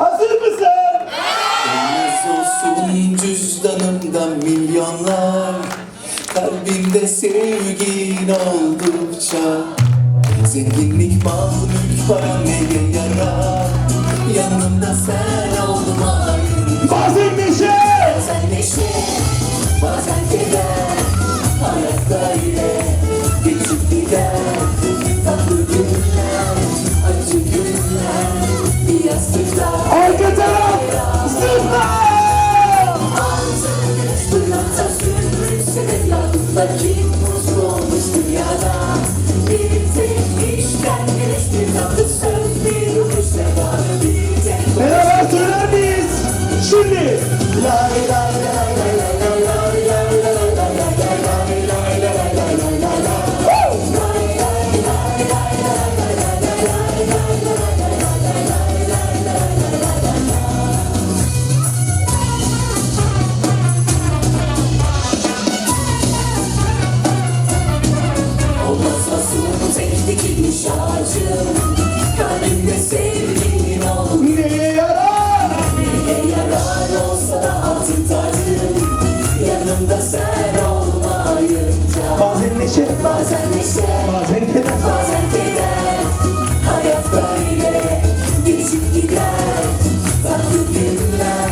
Hazır mısın? Olmaz olsun cüzdanımda milyonlar Kalbimde sevgin oldukça. Zenginlik, mal, mülk, para neye yarar? Yanımda sen olmayınca Bazen sebep yanında kim mutlu olmuş dünyada Bir tek işten geliş bir tatlı söz bir vuruş sevda bir tek Beraber söyler miyiz? Şimdi. Lay lay lay lay Bazen neşe. Bazen neşe, Bazen keder. bazen keder Hayat böyle geçip gider Tatlı günler,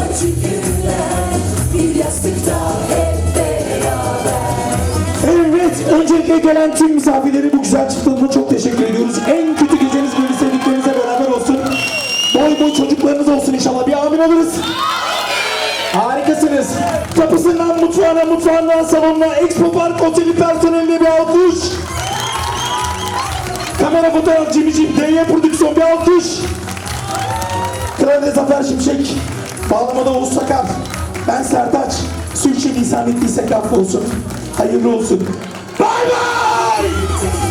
acı günler Bir yastıkta hep beraber Evet, öncelikle gelen tüm misafirlere bu güzel çıktığında çok teşekkür ediyoruz. En kötü geceniz böyle sevdiklerinizle beraber olsun. Boy boy çocuklarınız olsun inşallah. Bir amin oluruz. Harikasınız. Kapısından mutfağına, mutfağından salonuna, Expo Park Oteli personeline bir alkış. Kamera fotoğraf Cimicim, DY Prodüksiyon bir alkış. Kral Zafer Şimşek, bağlamada Oğuz Sakar, ben Sertaç, için lisan ettiysek affolsun, hayırlı olsun. Bay bay!